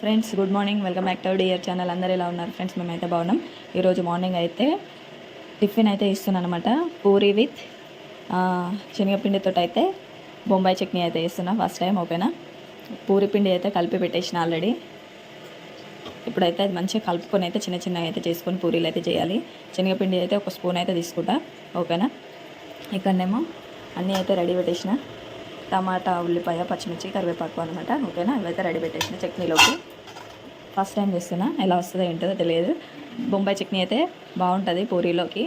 Friends good morning welcome back to dear channel అందరు ఎలా ఉన్నారు? ఫ్రెండ్స్ మేమైతే బాగున్నాం. ఈరోజు మార్నింగ్ అయితే టిఫిన్ అయితే ఇస్తున్నాను అనమాట పూరి విత్ శనగపిండితో అయితే బొంబాయి చట్నీ అయితే ఇస్తున్నా ఫస్ట్ టైం ఓకేనా పూరి పిండి అయితే కలిపి పెట్టేసిన ఆల్రెడీ ఇప్పుడైతే అది మంచిగా కలుపుకొని అయితే చిన్న చిన్నగా అయితే చేసుకొని పూరీలు అయితే చేయాలి. శనగపిండి అయితే ఒక స్పూన్ అయితే తీసుకుంటా ఓకేనా ఇక్కడనేమో అన్నీ అయితే రెడీ పెట్టేసిన. టమాటా ఉల్లిపాయ పచ్చిమిర్చి కరివేపాకు అనమాట ఓకేనా? ఇవైతే రెడీ పెట్టేసిన చట్నీలోకి. ఫస్ట్ టైం చేస్తున్నా. ఎలా వస్తుందో ఏంటో తెలియదు. బొంబాయి చట్నీ అయితే బాగుంటుంది పూరీలోకి.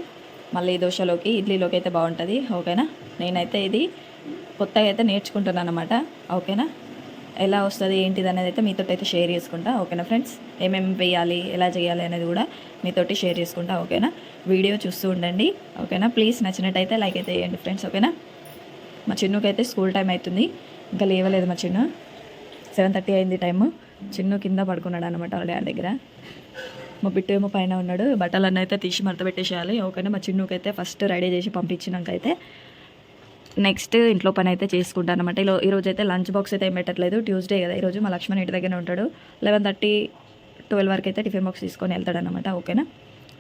మళ్ళీ దోశలోకి ఇడ్లీలోకి అయితే బాగుంటుంది. ఓకేనా? నేనైతే ఇది కొత్తగా అయితే నేర్చుకుంటున్నాను అనమాట ఓకేనా? ఎలా వస్తుంది ఏంటిది అనేది అయితే మీతో అయితే షేర్ చేసుకుంటా. ఓకేనా ఫ్రెండ్స్? ఏమేమి వేయాలి ఎలా చేయాలి అనేది కూడా మీతోటి షేర్ చేసుకుంటా. ఓకేనా? వీడియో చూస్తూ ఉండండి. ఓకేనా? ప్లీజ్ నచ్చినట్టయితే లైక్ అయితే వేయండి ఫ్రెండ్స్. ఓకేనా? మా చిన్నుకి అయితే స్కూల్ టైం అవుతుంది. ఇంకా లేవలేదు మా చిన్ను. సెవెన్ థర్టీ అయింది టైము. చిన్ను కింద పడుకున్నాడు అనమాట వాళ్ళ డాడీ దగ్గర. మా బిట్టు ఏమో పైన ఉన్నాడు. బట్టలన్నీ అయితే తీసి మడత పెట్టేసేయాలి. ఓకేనా? మా చిన్నుకైతే ఫస్ట్ రెడీ చేసి పంపించినాక అయితే నెక్స్ట్ ఇంట్లో పని అయితే చేసుకుంటాను అనమాట ఇలా ఈరోజు అయితే లంచ్ బాక్స్ అయితే ఏం పెట్టట్లేదు. ట్యూస్డే కదా ఈరోజు మా లక్ష్మణ్ ఇంటి దగ్గర ఉంటాడు. లెవెన్ థర్టీ ట్వెల్వ్ వరకు అయితే టిఫిన్ బాక్స్ తీసుకొని వెళ్తాడు అనమాట ఓకేనా?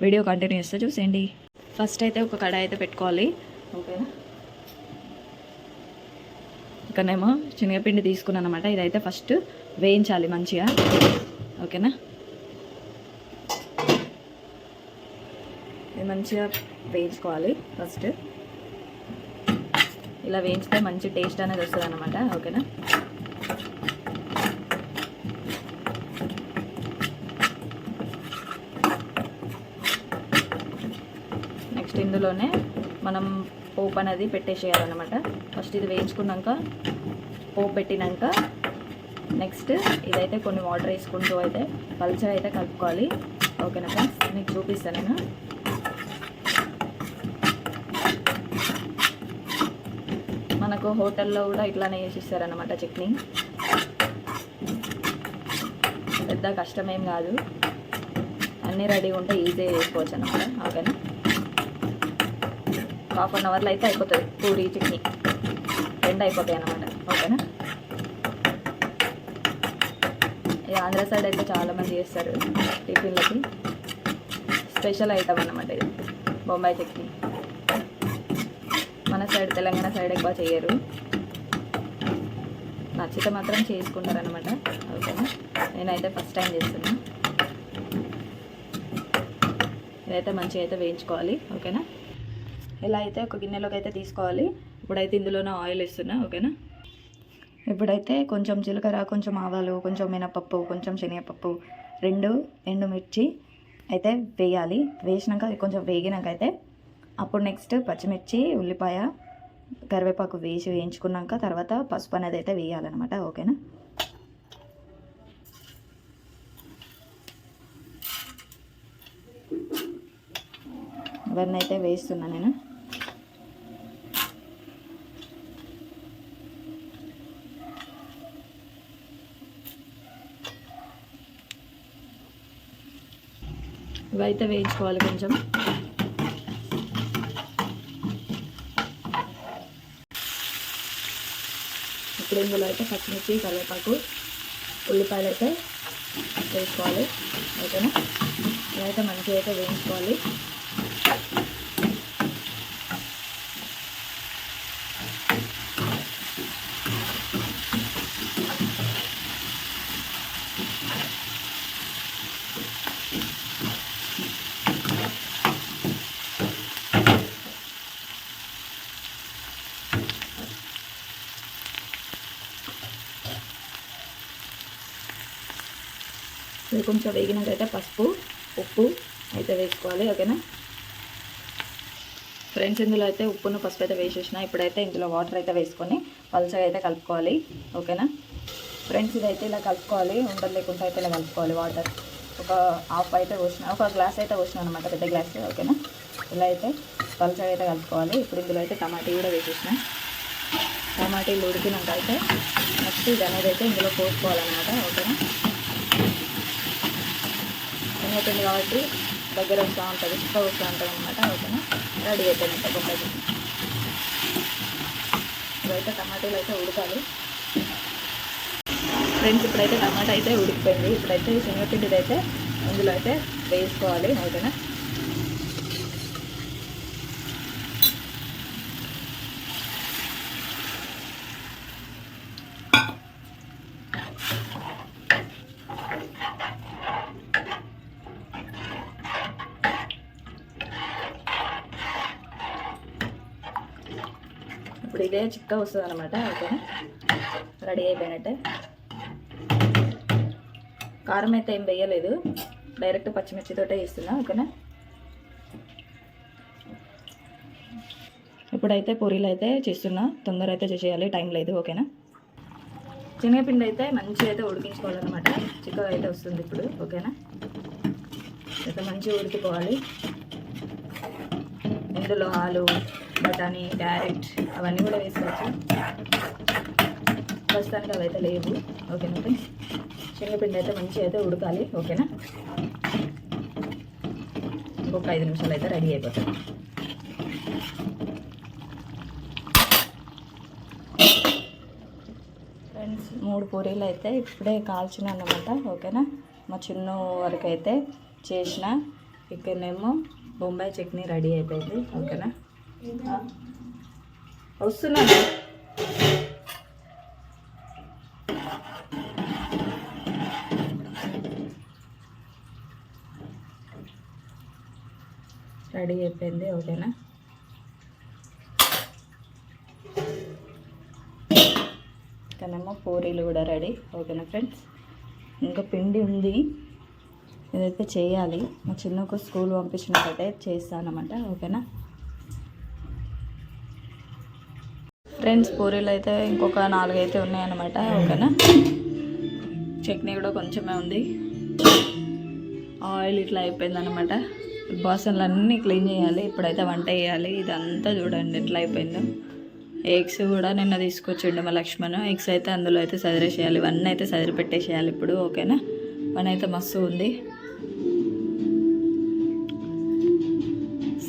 వీడియో కంటిన్యూ చేస్తే. చూసేయండి. ఫస్ట్ అయితే ఒక కడాయి అయితే పెట్టుకోవాలి. ఓకేనా? ఇక్కడనేమో శనగపిండి తీసుకున్నాను అనమాట ఇదైతే ఫస్ట్ వేయించాలి మంచిగా. ఓకేనా? ఇది మంచిగా వేయించుకోవాలి ఫస్ట్. ఇలా వేయించితే మంచి టేస్ట్ అనేది వస్తుంది అనమాట ఓకేనా? నెక్స్ట్ ఇందులోనే మనం పోపు అనేది పెట్టేసేయాలన్నమాట. ఫస్ట్ ఇది వేయించుకున్నాక పోపు పెట్టినాక నెక్స్ట్ ఇదైతే కొన్ని వాటర్ వేసుకుంటూ అయితే పల్చగా అయితే కలుపుకోవాలి. ఓకేనా ఫ్రెండ్స్ మీకు చూపిస్తాను నేను. మనకు హోటల్లో కూడా ఇట్లానే చేసిస్తారనమాట చట్నీ. పెద్ద కష్టమేం కాదు. అన్నీ రెడీ ఉంటే ఈజీగా చేసుకోవచ్చు అనమాట ఓకేనా హాఫ్ అన్ అవర్లో అయితే అయిపోతుంది. పూరి చట్నీ రెండు అయిపోతాయి అనమాట ఓకేనా ఈ ఆంధ్ర సైడ్ అయితే చాలామంది చేస్తారు. టిఫిన్లకి. స్పెషల్ ఐటమ్ అన్నమాట ఇది. బొంబాయి చట్నీ. మన సైడ్ తెలంగాణ సైడ్ ఎక్కువ చేయరు. నచ్చితే మాత్రం చేసుకుంటారనమాట ఓకేనా నేనైతే ఫస్ట్ టైం చేస్తున్నా. ఇదైతే మంచిగా అయితే వేయించుకోవాలి. ఓకేనా ఇలా అయితే ఒక గిన్నెలోకి అయితే తీసుకోవాలి. ఇప్పుడైతే ఇందులోనే ఆయిల్ ఇస్తున్నా ఓకేనా? ఇప్పుడైతే కొంచెం జీలకర్ర కొంచెం ఆవాలు కొంచెం మినపప్పు కొంచెం శనగపప్పు రెండు ఎండుమిర్చి అయితే వేయాలి. వేసినాక కొంచెం వేగినాక అయితే అప్పుడు నెక్స్ట్ పచ్చిమిర్చి ఉల్లిపాయ కరివేపాకు వేసి వేయించుకున్నాక తర్వాత పసుపు అనేది అయితే వేయాలన్నమాట ఓకేనా? ఇవన్నీ అయితే వేస్తున్నా నేను. ఇవైతే వేయించుకోవాలి కొంచెం. ఇప్పుడు ఇందులో అయితే పచ్చిమిర్చి కరివేపాకు ఉల్లిపాయలు అయితే వేసుకోవాలి. ఓకేనా? ఇవైతే మంచిగా అయితే వేయించుకోవాలి. కొంచెం వేగినాకైతే పసుపు ఉప్పు అయితే వేసుకోవాలి ఓకేనా? ఫ్రెండ్స్ ఇందులో అయితే ఉప్పును పసుపు అయితే వేసేసిన. ఇప్పుడైతే ఇందులో వాటర్ అయితే వేసుకొని పలుసగా అయితే కలుపుకోవాలి ఓకేనా? ఫ్రెండ్స్ ఇదైతే ఇలా కలుపుకోవాలి. ఉండలు లేకుండా అయితే ఇలా కలుపుకోవాలి వాటర్. ఒక హాఫ్ అయితే పోసిన ఒక గ్లాస్ అయితే పోసిన అనమాట పెద్ద గ్లాస్ ఓకేనా? ఇలా అయితే పలుసగా అయితే కలుపుకోవాలి. ఇప్పుడు ఇందులో అయితే టమాటీ కూడా వేసేసిన. టమాటీలు ఉడికినాక అయితే నెక్స్ట్ ఇది అనేది అయితే ఇందులో పోసుకోవాలన్నమాట ఓకేనా? శనగపిండి కాబట్టి దగ్గర వస్తూ ఉంటుంది. చిక్క వస్తూ ఉంటుంది అనమాట ఓకేనా? రెడీ అయిపోయినట్ట బొమ్మాయి ఇవైతే టమాటాలు అయితే ఉడకాలి. ఫ్రెండ్స్ ఇప్పుడైతే టమాటా అయితే ఉడికిపోయింది. ఇప్పుడైతే శనగపిండిది అయితే ఇందులో అయితే వేసుకోవాలి ఓకేనా? ఇదే చిక్క వస్తుంది అనమాట ఓకేనా? రెడీ అయిపోయినట్టే. కారం అయితే ఏం వేయలేదు డైరెక్ట్ పచ్చిమిర్చితోటే ఇస్తున్నా ఓకేనా? ఇప్పుడైతే పూరీలు అయితే చేస్తున్నా తొందర అయితే చేసేయాలి టైం లేదు ఓకేనా? శనగపిండి అయితే మంచిగా అయితే ఉడికించుకోవాలన్నమాట చిక్కగా అయితే వస్తుంది ఇప్పుడు ఓకేనా? అయితే మంచిగా ఉడికిపోవాలి. ఇందులో ఆలు బఠానీ క్యారెట్ అవన్నీ కూడా వేసుకోవచ్చు. ప్రస్తుతానికి అవి అయితే లేవు. ఓకేనా ఫ్రెండ్స్ శనగపిండి అయితే మంచిగా అయితే ఉడకాలి. ఓకేనా? ఇంకొక ఐదు నిమిషాలు అయితే రెడీ అయిపోతుంది ఫ్రెండ్స్ మూడు పూరీలు అయితే ఇప్పుడే కాల్చిన అన్నమాట. ఓకేనా? మా చిన్న వరకు అయితే చేసిన. ఇక్కడనేమో బొంబాయి చట్నీ రెడీ అయిపోయింది ఓకేనా? వస్తున్నాను రెడీ అయిపోయింది ఓకేనా? ఇక్కడేమో పూరీలు కూడా రెడీ ఓకేనా ఫ్రెండ్స్? ఇంకా పిండి ఉంది. ఇదైతే చేయాలి మా చిన్నకు స్కూల్ పంపించినట్టయితే చేస్తానమాట ఓకేనా? ఫ్రెండ్స్ పూరీలు అయితే ఇంకొక నాలుగైతే ఉన్నాయన్నమాట ఓకేనా? చట్నీ కూడా కొంచెమే ఉంది. ఆయిల్ ఇట్లా అయిపోయిందనమాట బాసన్లు అన్నీ క్లీన్ చేయాలి ఇప్పుడైతే వంట వేయాలి ఇదంతా చూడండి ఎట్లా అయిపోయిందో. ఎగ్స్ కూడా నిన్న తీసుకొచ్చిండు మా లక్ష్మణ్. ఎగ్స్ అయితే అందులో అయితే సదిరేసేయాలి ఇవన్నీ అయితే సదిరి పెట్టేసేయాలి ఇప్పుడు ఓకేనా? పని అయితే మస్తు ఉంది.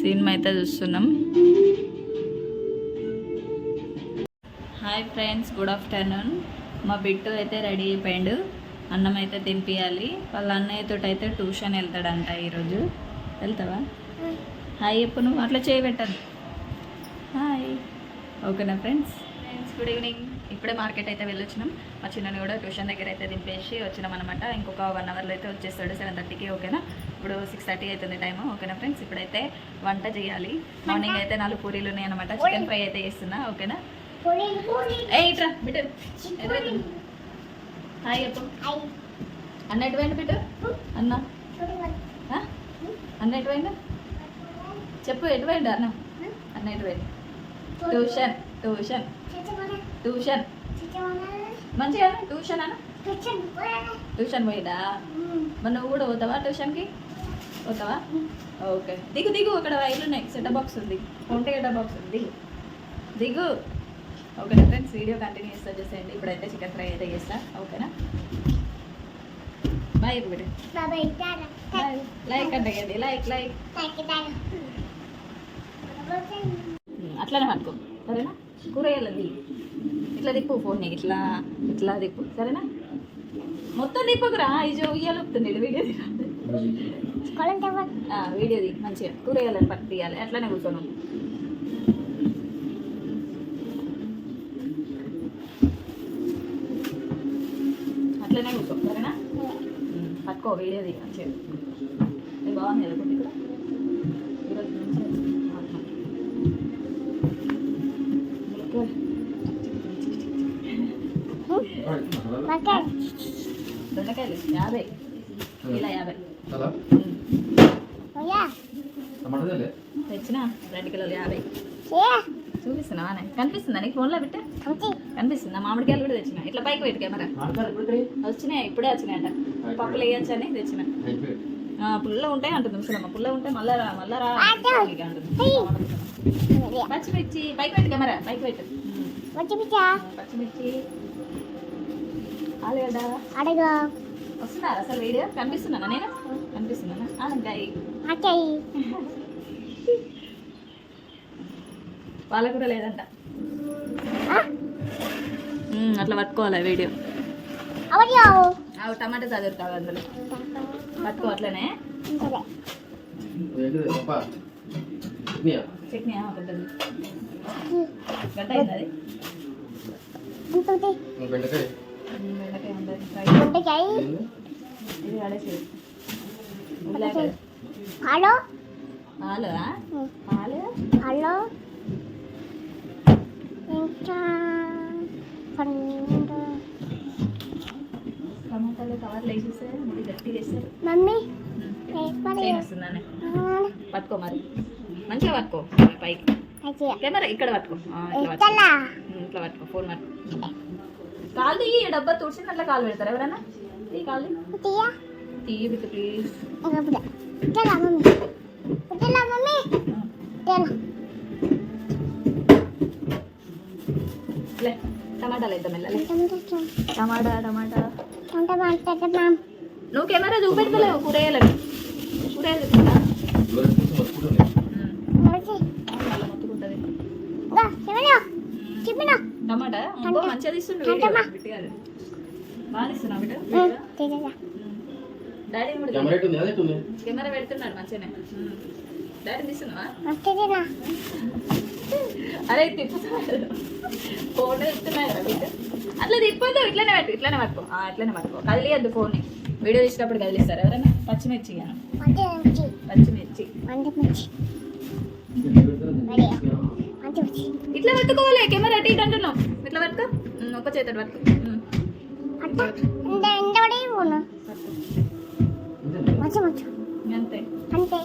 సినిమా అయితే చూస్తున్నాం. Hi friends good afternoon. మా బిట్టు అయితే రెడీ అయిపోయాడు. అన్నం అయితే తినిపించాలి వాళ్ళ అన్నయ్యతో అయితే ట్యూషన్ వెళ్తాడంట ఈరోజు. వెళ్తావా? హాయ్ చెప్పు నువ్వు అట్లా చేయబెట్టదు హాయ్. ఓకేనా ఫ్రెండ్స్? Friends good evening. ఇప్పుడే మార్కెట్ అయితే వెళ్ళొచ్చినాం. మా చిన్నని కూడా ట్యూషన్ దగ్గర అయితే దింపేసి వచ్చినాం అనమాట ఇంకొక వన్ అవర్లో అయితే వచ్చేస్తాడు సెవెన్ థర్టీకి ఓకేనా? ఇప్పుడు సిక్స్ థర్టీ అవుతుంది టైం ఓకేనా ఫ్రెండ్స్ ఇప్పుడైతే వంట చేయాలి. మార్నింగ్ అయితే నాలుగు పూరీలు ఉన్నాయి అనమాట చికెన్ ఫ్రై అయితే చేస్తున్నా. ఓకేనా? ఏ ఇట్రా బిడ్డ. హాయ్ చెప్పు. అన్న ఎటువైంది బిడ్డ? అన్న? అన్న ఎటువైండు? చెప్పు అన్న? ట్యూషన్ ట్యూషన్ ట్యూషన్ మంచిగా ట్యూషన్ అన్న? ట్యూషన్ పోయిదా మరి నువ్వు కూడా పోతావా ట్యూషన్కి పోతావా ఓకే. దిగు దిగు అక్కడ వైర్లు ఉన్నాయి. సెట్ బాక్స్ ఉంది. ఫోన్ సెట్ బాక్స్ ఉంది. దిగు. ఓకేనా ఫ్రెండ్స్ వీడియో కంటిన్యూ చేస్తా చేసేయండి ఇప్పుడైతే చికెన్ ఫ్రై అయితే చేస్తా. ఓకేనా? బాయ్ ఇప్పుడు. లైక్ అంటే లైక్ లైక్. అట్లానే పట్టుకో. సరేనా? కూరగాయలది ఇట్లా తిప్పు ఫోన్ ఇట్లా ఇట్లా తిప్పు సరేనా? మొత్తం తిప్పకురా ఇది ఉయ్యాలుపుతుంది వీడియో వీడియోది మంచిగా. కూరగాయలని పట్టు తీయాలి. అట్లానే కూర్చోను. అట్లనే కూర్చో సరేనా? పట్టుకో వీడియోది మంచిగా. బాగుంది కదా కుట్టి కూడా ఈరోజు మంచిగా దొండకాయలు యాభై. ఇలా యాభై. తెచ్చిన? రెండు కిలోలు యాభై. చూపిస్తున్నావా కనిపిస్తుందా నీకు ఫోన్లో పెట్టా కనిపిస్తుందా? మామిడికాయలు కూడా తెచ్చిన. ఇట్లా పైకి పెట్టి కెమెరా వచ్చినాయి ఇప్పుడే వచ్చినాయంట. పప్పులు వేయచ్చు అని తెచ్చిన. ఆ, పుల్ల ఉంటాయి అంటుంది ముసలమ్మ. పుల్ల ఉంటే మళ్ళా మళ్ళా రా ఇక అంటుంది పచ్చిమిర్చి. పైకి పెట్టు కెమెరా పైకి పెట్టు. ఆ, పచ్చిమిర్చి. ఆలుగడ్డ. అడగా. వస్తున్నారా. అసలు వీడియో కనిపిస్తున్నానా నేను? కనిపిస్తున్నానా పాలకూర లేదంట. అట్లా పట్టుకోవాలి వీడియో? అవి టమాటా చదువు కాదు అందులో. పట్టుకో అట్లనే. చట్నీ పెద్దది. గడ్డ అయింది అది? హలో. పాలు హలో ఇంకా పన్నెండు. టమాటాలు కవర్లు వేసేస్తే ముడి గట్టిగా వేస్తారు. మమ్మీ వస్తుందని పట్టుకో మరి. మంచిగా పట్టుకో పైకి. కెమెరా ఇక్కడ పట్టుకో. ఇట్లా పట్టుకో. ఇట్లా ఫోన్ పట్టుకో. కాలు ఈ డబ్బా తుడిచి అట్లా కాలు పెడతారు ఎవరైనా ఈ కాలు ప్లీజ్ లే టమాటాలు వేద్దాం వెళ్ళాలి టమాటా టమాటా. నువ్వు కెమెరా చూపెడతలేవు కూరగాయలని కూరగాయలు టమాటా? అబ్బో మంచిగా తీస్తుండు బాగా బిడ్డ డాడీ కెమెరా పెడుతున్నాడు? మంచిగానే. డాడీ తీస్తున్నావా? అరే తిప్పుతున్నాడు. ఫోన్ తిప్పుతున్నాయి కదా బిడ్డ అట్లా తిప్పొద్దు ఇట్లనే పెట్టు ఇట్లనే పట్టుకో. ఆ, ఇట్లనే పట్టుకో. కదిలియద్దు ఫోన్ వీడియో తీసినప్పుడు కదిలిస్తారు. ఎవరైనా పచ్చిమిర్చి పచ్చిమిర్చి. ఇట్లా పట్టుకోవాలి కెమెరా అటు ఇటు అంటున్నావు. ఇట్లా పట్టుకో. ఉమ్, ఒక్క చేతి పట్టుకో. అంతే. అంతే.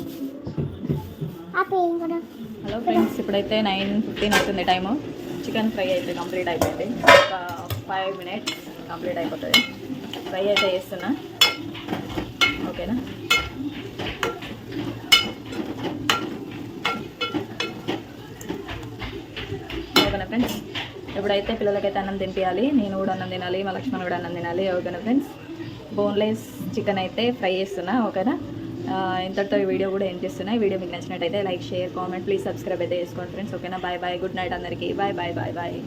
ఆపే కూడా హలో ఫ్రెండ్స్ ఇప్పుడైతే నైన్ ఫిఫ్టీన్ అవుతుంది టైము. చికెన్ ఫ్రై అయితే కంప్లీట్ అయిపోయింది. ఒక ఫైవ్ మినిట్స్ కంప్లీట్ అయిపోతుంది. ఫ్రై అయితే చేస్తున్నా. ఓకేనా ఓకేనా ఫ్రెండ్స్ ఎప్పుడైతే పిల్లలకైతే అన్నం తినిపించాలి నేను కూడా అన్నం తినాలి మా లక్ష్మణ్ కూడా అన్నం తినాలి ఓకేనా ఫ్రెండ్స్ బోన్లెస్ చికెన్ అయితే ఫ్రై చేస్తున్నా ఓకేనా? ఇంతటితో ఈ వీడియో కూడా ఏం చేస్తున్నా. ఈ వీడియో మీకు నచ్చినట్టయితే like share comment please subscribe అయితే చేసుకోండి ఫ్రెండ్స్ ఓకేనా? బాయ్ బాయ్ గుడ్ నైట్ అందరికీ. Bye bye bye bye